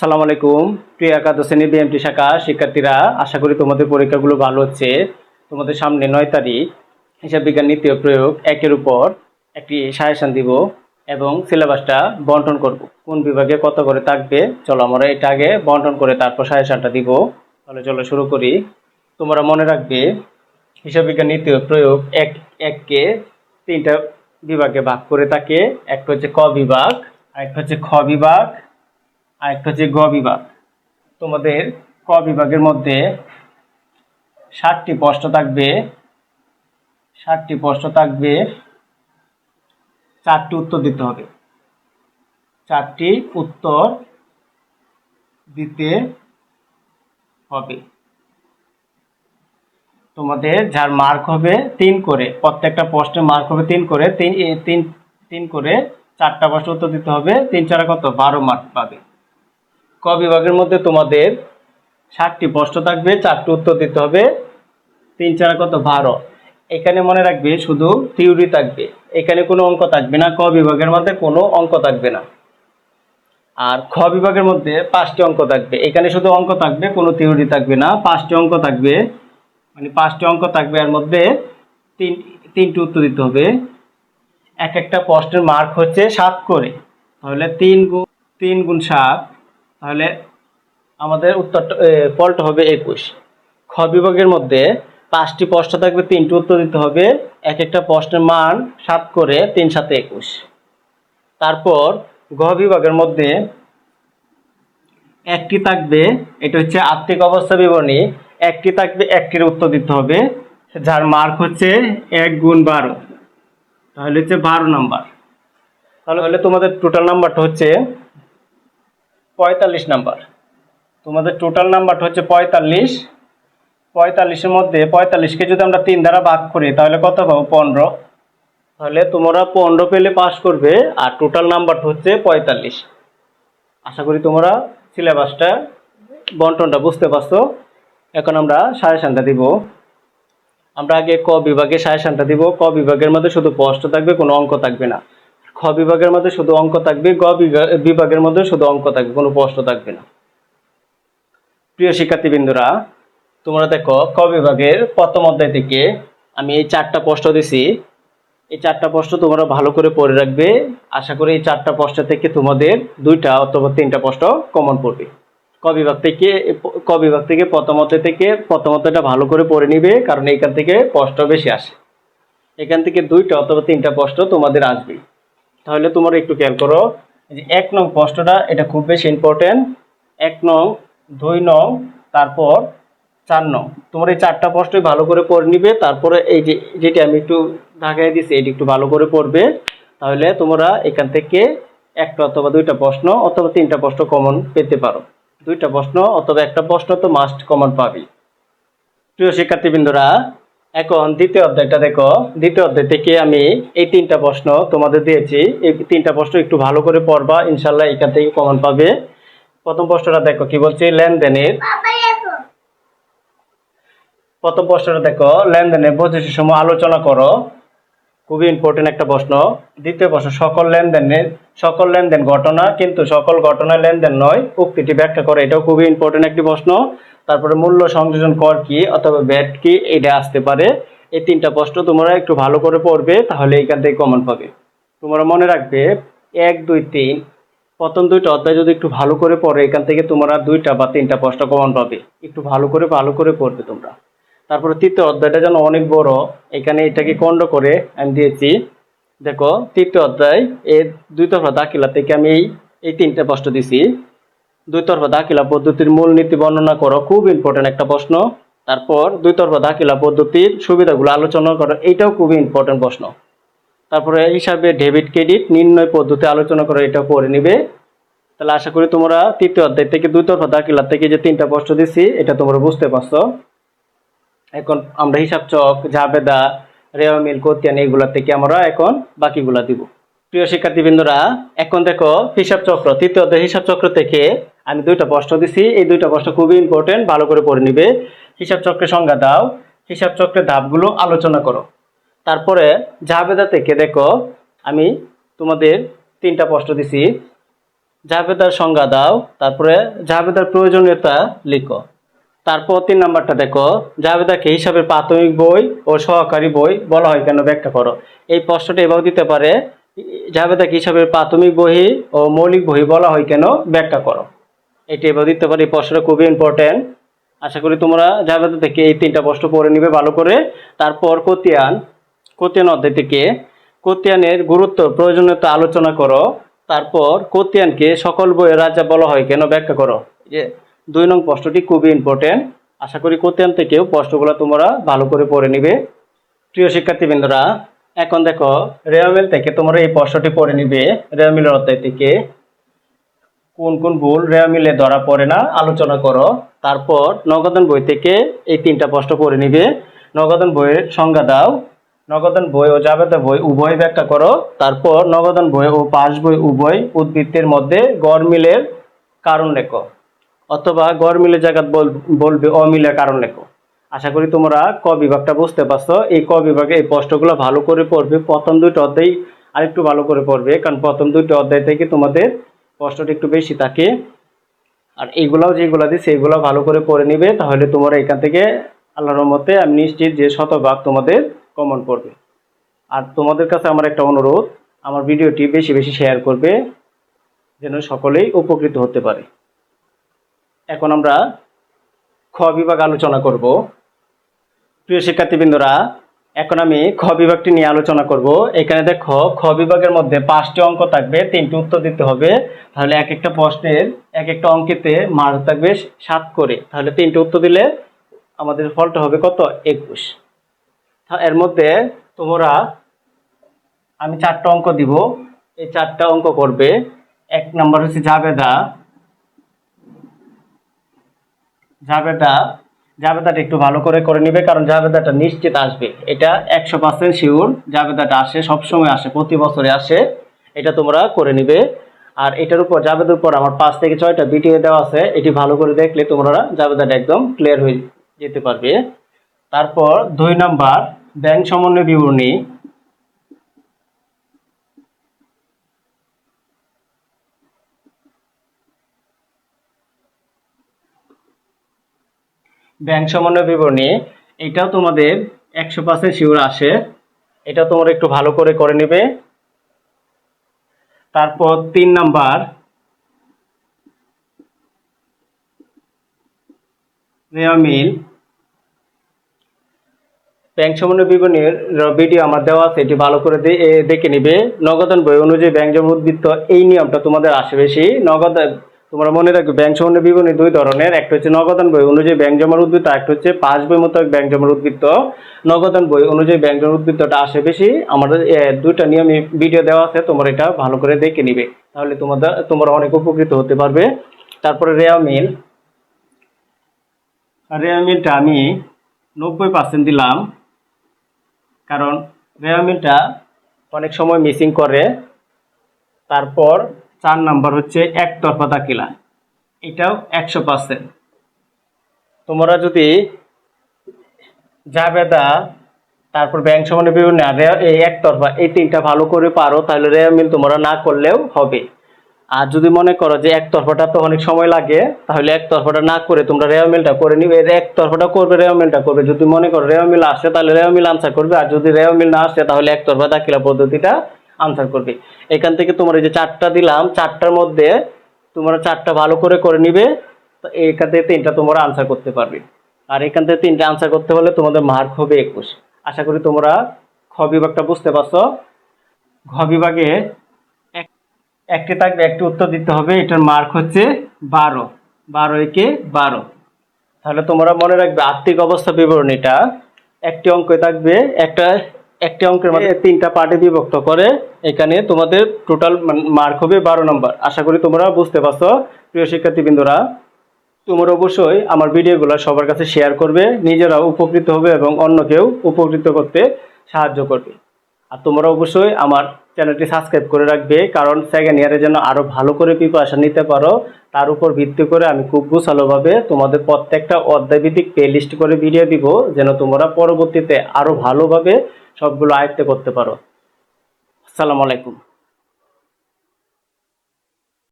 আসসালামু আলাইকুম। প্রিয় একাদশ শ্রেণি বিএমটি শাখা শিক্ষার্থীরা, আশা করি তোমাদের পরীক্ষাগুলো ভালো হচ্ছে। তোমাদের সামনে নয় তারিখ, হিসাব বিজ্ঞান নীতি প্রয়োগ একের উপর একটি সাজেশন দিব এবং সিলেবাসটা বন্টন করব। কোন বিভাগে কত করে থাকবে? চলো আমরা এটা আগে বন্টন করে তারপর সাজেশনটা দিব। তাহলে চলো শুরু করি। তোমরা মনে রাখবে, হিসাব বিজ্ঞান নীতি প্রয়োগ এক এককে তিনটা বিভাগে ভাগ করে থাকে। একটা হচ্ছে ক বিভাগ, আরেকটা হচ্ছে খ বিভাগ আরেকটা হচ্ছে গ বিভাগ। তোমাদের ক বিভাগের মধ্যে ষাটটি প্রশ্ন থাকবে। ষাটটি প্রশ্ন থাকবে। চারটি উত্তর দিতে হবে। চারটি উত্তর দিতে হবে। তোমাদের যার মার্ক হবে তিন করে, প্রত্যেকটা প্রশ্নের মার্ক হবে তিন করে, তিন তিন তিন করে চারটা প্রশ্ন উত্তর দিতে হবে। তিন চারা কত? বারো মার্ক পাবে। ক বিভাগের মধ্যে তোমাদের ষাটটি প্রশ্ন থাকবে, চারটি উত্তর দিতে হবে। তিন চারা কত? বারো। এখানে মনে রাখবে শুধু থিওরি থাকবে। এখানে কোনো অঙ্ক থাকবে না, ক বিভাগের মধ্যে কোনো অঙ্ক থাকবে না। আর খ বিভাগের মধ্যে পাঁচটি অঙ্ক থাকবে। এখানে শুধু অঙ্ক থাকবে, কোনো থিওরি থাকবে না। পাঁচটি অঙ্ক থাকবে মানে পাঁচটি অঙ্ক থাকবে, এর মধ্যে তিন, তিনটি উত্তর দিতে হবে। এক একটা প্রশ্নের মার্ক হচ্ছে সাত করে। তাহলে তিন গুণ তিন গুণ সাত তাহলে আমাদের উত্তরটা ফলটা হবে একুশ। খ বিভাগের মধ্যে পাঁচটি প্রশ্ন থাকবে, তিনটি উত্তর দিতে হবে। এক একটা প্রশ্নের মান সাত করে তিন সাথে একুশ। তারপর গ বিভাগের মধ্যে একটি থাকবে, এটা হচ্ছে আর্থিক অবস্থা বিবরণী। একটি থাকবে, একটির উত্তর দিতে হবে। যার মার্ক হচ্ছে এক গুণ বারো। তাহলে হচ্ছে বারো নাম্বার তাহলে তোমাদের টোটাল নাম্বারটা হচ্ছে পঁয়তাল্লিশ নাম্বার। তোমাদের টোটাল নাম্বারটা হচ্ছে পঁয়তাল্লিশ। পঁয়তাল্লিশের মধ্যে পঁয়তাল্লিশকে যদি আমরা তিন দ্বারা ভাগ করি, তাহলে কত পাবো? পনেরো। তাহলে তোমরা পনেরো পেলে পাস করবে, আর টোটাল নাম্বারটা হচ্ছে পঁয়তাল্লিশ। আশা করি তোমরা সিলেবাসটা বন্টনটা বুঝতে পারছ। এখন আমরা সাজেশনটা দিব। আমরা আগে ক বিভাগে সাজেশনটা দিব। ক বিভাগের মধ্যে শুধু প্রশ্ন থাকবে, কোনো অঙ্ক থাকবে না। খ বিভাগের মধ্যে শুধু অঙ্ক থাকবে, গ বিভা- বিভাগের মধ্যে শুধু অঙ্ক থাকবে, কোনো প্রশ্ন থাকবে না। প্রিয় শিক্ষার্থীবৃন্দরা, তোমরা দেখো, ক বিভাগের প্রথম অধ্যায় থেকে আমি এই চারটা প্রশ্ন দিছি। এই চারটা প্রশ্ন তোমরা ভালো করে পড়ে রাখবে। আশা করি এই চারটা প্রশ্ন থেকে তোমাদের দুইটা অথবা তিনটা প্রশ্ন কমন পড়বে। ক বিভাগ থেকে, ক বিভাগ থেকে প্রথম অধ্যায় থেকে প্রথম অধ্যায়টা ভালো করে পড়ে নিবে, কারণ এখান থেকে প্রশ্ন বেশি আসে। এখান থেকে দুইটা অথবা তিনটা প্রশ্ন তোমাদের আসবে তাহলে তোমরা একটু খেয়াল করো। যে এক নং প্রশ্নটা, এটা খুব বেশি ইম্পর্টেন্ট এক নং, দুই নং, তারপর চার নং। তোমার এই চারটা প্রশ্নই ভালো করে পড়ে নিবে, তারপরে এই যে, যেটি আমি একটু ঢাকায় দিছি, এটি একটু ভালো করে পড়বে। তাহলে তোমরা এখান থেকে একটা অথবা দুইটা প্রশ্ন অথবা তিনটা প্রশ্ন কমন পেতে পারো। দুইটা প্রশ্ন অথবা একটা প্রশ্ন তো মাস্ট কমন পাবি। প্রিয় শিক্ষার্থীবৃন্দরা এখন দ্বিতীয় অধ্যায়টা দেখো। দ্বিতীয় অধ্যায় থেকে আমি এই তিনটা প্রশ্ন তোমাদের দিয়েছি। এই তিনটা প্রশ্ন একটু ভালো করে পড়বা ইনশাল্লাহ এখান থেকে কমন পাবে। প্রথম প্রশ্নটা দেখো, কি বলছে? লেনদেনের প্রথম প্রশ্নটা দেখো, লেনদেনের বৈশিষ্ট্য সময় আলোচনা করো। খুবই ইম্পর্টেন্ট একটা প্রশ্ন। দ্বিতীয় প্রশ্ন, সকল লেনদেনের সকল লেনদেন ঘটনা, কিন্তু সকল ঘটনা লেনদেন নয়, উক্তিটি ব্যাখ্যা করে। এটাও খুবই ইম্পর্টেন্ট একটি প্রশ্ন। তারপরে মূল্য সংযোজন কর কি অথবা ব্যাট কি এটা আসতে পারে। এই তিনটা প্রশ্ন তোমরা একটু ভালো করে পড়বে, তাহলে এখান থেকে কমন পাবে। তোমরা মনে রাখবে, এক, দুই, তিন, প্রথম দুইটা অধ্যায় যদি একটু ভালো করে পড়ে, এখান থেকে তোমরা দুইটা বা তিনটা প্রশ্ন কমন পাবে। একটু ভালো করে ভালো করে পড়বে তোমরা। তারপরে তৃতীয় অধ্যায়টা যেন অনেক বড়, এখানে এটাকে খণ্ড করে আমি দিয়েছি। দেখো, তৃতীয় অধ্যায়, এর দুই তরফা দাখিলা থেকে আমি এই এই তিনটে প্রশ্ন দিছি। দুই তরফা দাখিলা পদ্ধতির মূল নীতি বর্ণনা করো। খুব ইম্পর্টেন্ট একটা প্রশ্ন। তারপর দুই তরফা দাখিলা পদ্ধতির সুবিধাগুলো আলোচনা করো। এটাও খুবই ইম্পর্টেন্ট প্রশ্ন। তারপরে হিসাবে ডেবিট ক্রেডিট নির্ণয় পদ্ধতি আলোচনা করো, এটাও পড়ে নিবে। তাহলে আশা করি তোমরা তৃতীয় অধ্যায় থেকে দুই তরফা দাখিলা থেকে যে তিনটা প্রশ্ন দিছি, এটা তোমরা বুঝতে পারছ। এখন আমরা হিসাব চক, জাবেদা, রেওয়া মিল কোতিয়ান এইগুলা থেকে আমরা এখন বাকিগুলা দিব। প্রিয় শিক্ষার্থীবৃন্দরা, এখন দেখো হিসাব চক্র। তৃতীয় অধ্যায় হিসাব চক্র থেকে আমি দুইটা প্রশ্ন দিছি। এই দুইটা প্রশ্ন খুবই ইম্পর্টেন্ট ভালো করে পড়ে নিবে। হিসাব চক্রের সংজ্ঞা দাও। হিসাব চক্রের ধাপগুলো আলোচনা করো। তারপরে জাবেদা থেকে দেখো, আমি তোমাদের তিনটা প্রশ্ন দিছি। জাবেদার সংজ্ঞা দাও, তারপরে জাবেদার প্রয়োজনীয়তা লিখো। তারপর তিন নাম্বারটা দেখো, জাবেদাকে হিসাবের প্রাথমিক বই ও সহকারী বই বলা হয় কেন ব্যাখ্যা করো। এই প্রশ্নটা এভাবে দিতে পারে। জাবেদাকে হিসাবের প্রাথমিক বহি ও মৌলিক বহি বলা হয় কেন ব্যাখ্যা করো। এটি এভাবে দিতে পারে এই প্রশ্নটা খুবই ইম্পর্টেন্ট আশা করি তোমরা জাবেদা থেকে এই তিনটা প্রশ্ন পড়ে নিবে ভালো করে। তারপর কোতিয়ান কোতিয়ান অধ্যায় থেকে। কোতিয়ানের গুরুত্ব, প্রয়োজনীয়তা আলোচনা করো। তারপর কোতিয়ানকে সকল বইয়ের রাজা বলা হয়, কেন ব্যাখ্যা করো? যে দুই নং প্রশ্নটি খুবই ইম্পর্টেন্ট আশা করি কোতিয়ান থেকেও প্রশ্নগুলো তোমরা ভালো করে পড়ে নিবে। প্রিয় শিক্ষার্থীবৃন্দরা, এখন দেখো রেয়ামিল থেকে তোমরা এই প্রশ্নটি পড়ে নিবে রেয়ামিলের অধ্যায় থেকে। কোন কোন ভুল রেয়ামিলে ধরা পড়ে না, আলোচনা করো। তারপর নগদন বই থেকে এই তিনটা প্রশ্ন পড়ে নিবে। নগদন বইয়ের সংজ্ঞা দাও। নগদান বই ও জাবেদা বই উভয় ব্যাখ্যা করো। তারপর নগদান বই ও পাস বই উভয় উদ্বৃত্তের মধ্যে গড় মিলের কারণ লেখো। অথবা গড় মিলের জায়গা বলবে অমিলের কারণ লেখো। আশা করি তোমরা ক বিভাগটা বুঝতে পারছ। এই ক বিভাগে এই প্রশ্নগুলো ভালো করে পড়বে। প্রথম দুইটা অধ্যায় আরেকটু ভালো করে পড়বে। কারণ প্রথম দুইটা অধ্যায় থেকে তোমাদের প্রশ্নটা একটু বেশি থাকে। আর এইগুলাও যেগুলো দিই সেইগুলো ভালো করে পড়ে নিবে, তাহলে তোমরা এখান থেকে আল্লাহর রহমতে আমি নিশ্চিত যে শতভাগ তোমাদের কমন পড়বে। আর তোমাদের কাছে আমার একটা অনুরোধ, আমার ভিডিওটি বেশি বেশি শেয়ার করবে, যেন সকলেই উপকৃত হতে পারে। এখন আমরা খ বিভাগ আলোচনা করব। প্রিয় শিক্ষার্থীবৃন্দরা এখন আমি খ বিভাগটি নিয়ে আলোচনা করব। এখানে দেখো, খ বিভাগের মধ্যে পাঁচটি অঙ্ক থাকবে, তিনটি উত্তর দিতে হবে। তাহলে এক একটা প্রশ্নের এক একটা অঙ্কেতে মার্ক থাকবে সাত করে। তাহলে তিনটে উত্তর দিলে আমাদের ফলটা হবে কত? একুশ। এর মধ্যে তোমরা, আমি চারটা অঙ্ক দিব। এই চারটা অঙ্ক করবে। এক নাম্বার হচ্ছে জাবেদা। জাবেদা জাবেদাটা একটু ভালো করে করে নিবে, কারণ জাবেদাটা নিশ্চিত আসবে। এটা একশো পার্সেন্ট শিওর জাবেদাটা আসে, সবসময় আসে, প্রতি বছরে আসে। এটা তোমরা করে নিবে। আর এটার উপর, জাবেদার উপর আমার পাঁচ থেকে ছয়টা বিটিএ দেওয়া আছে, এটি ভালো করে দেখলে তোমরা জাবেদাটা একদম ক্লিয়ার হয়ে যেতে পারবে। তারপর দুই নাম্বার ব্যাংক সমন্বয় বিবরণী। ব্যাংক সমন্বয় বিবরণী এটাও তোমাদের একশো পার্সেন্ট শিওর আসে। এটা তোমরা একটু ভালো করে করে নেবে। তারপর তিন নাম্বার। রেয়ামিল ব্যাংক সমন্বয় বিবরণীর ভিডিও আমার দেওয়া আছে, এটি ভালো করে দেখে নিবে। নগদান বই অনুযায়ী ব্যাংক জমা উদ্বৃত্ত এই নিয়মটা তোমাদের আসে বেশি। নগদ তোমরা মনে রাখবে, ব্যাংক সমন্বয় বিবরণী দুই ধরনের। একটা হচ্ছে নগদান বই অনুযায়ী ব্যাংক জমার উদ্বৃত্ত একটা হচ্ছে পাঁচ বই মোতাবেক ব্যাংক জমার উদ্বৃত্ত। নগদান বই অনুযায়ী ব্যাংক জমার উদ্বৃত্তটা আসে বেশি। আমাদের দুইটা নিয়মই ভিডিও দেওয়া আছে, তোমরা এটা ভালো করে দেখে নিবে। তাহলে তোমাদের, তোমরা অনেক উপকৃত হতে পারবে। তারপরে রেয়া মিল। রেয়া মিলটা আমি নব্বই পার্সেন্ট দিলাম। কারণ রেয়া মিলটা অনেক সময় মিসিং করে। তারপর চার নাম্বার হচ্ছে একতরফা দাখিলা। এটাও একশো পার্সেন্ট তোমরা যদি জাবেদা, তারপর ব্যাংক সমানে বিভিন্ন এই একতরফা, এই তিনটা ভালো করে পারো, তাহলে রেয়া মিল তোমরা না করলেও হবে। আর যদি মনে করো যে একতরফাটা তো অনেক সময় লাগে, তাহলে একতরফাটা না করে তোমরা রেয়া মিলটা করে নিবে। একতরফাটা করবে রেয়া মিলটা করবে। যদি মনে করো রেয়া মিল আসে, তাহলে রেয়া মিল আনসার করবে। আর যদি রেয়া মিল না আসে, তাহলে একতরফা দাখিলা পদ্ধতিটা আনসার করবে। এখান থেকে তোমার এই যে চারটা দিলাম, চারটার মধ্যে তোমরা চারটা ভালো করে করে নিবে এখান থেকে তিনটা তোমরা আনসার করতে পারবে। আর এখান থেকে তিনটা আনসার করতে হলে তোমাদের মার্ক হবে একুশ। আশা করি তোমরা খ বিভাগটা বুঝতে পারছ। ঘ বিভাগে এক- একটি থাকবে, একটি উত্তর দিতে হবে, এটার মার্ক হচ্ছে বারো। বারো একে বারো। তাহলে তোমরা মনে রাখবে, আর্থিক অবস্থা বিবরণীটা একটি অঙ্কে থাকবে, একটা একটি অঙ্কের মধ্যে তিনটা পার্টে বিভক্ত করে এখানে তোমাদের টোটাল মার্ক হবে বারো নম্বর আশা করি তোমরা বুঝতে পারছ, প্রিয় শিক্ষার্থীবৃন্দরা। তোমরা অবশ্যই আমার ভিডিওগুলো সবার কাছে শেয়ার করবে, নিজেরাও উপকৃত হবে এবং অন্যকেও উপকৃত করতে সাহায্য করবে। আর তোমরা অবশ্যই আমার চ্যানেলটি সাবস্ক্রাইব করে রাখবে, কারণ সেকেন্ড ইয়ারে যেন আরও ভালো করে প্রিপারেশন নিতে পারো, তার উপর ভিত্তি করে আমি খুব গুছালোভাবে তোমাদের প্রত্যেকটা অধ্যায়ভিত্তিক প্লে লিস্ট করে ভিডিও দিব, যেন তোমরা পরবর্তীতে আরও ভালোভাবে সবগুলো আয়ত্তে করতে পারো। আসসালামু আলাইকুম।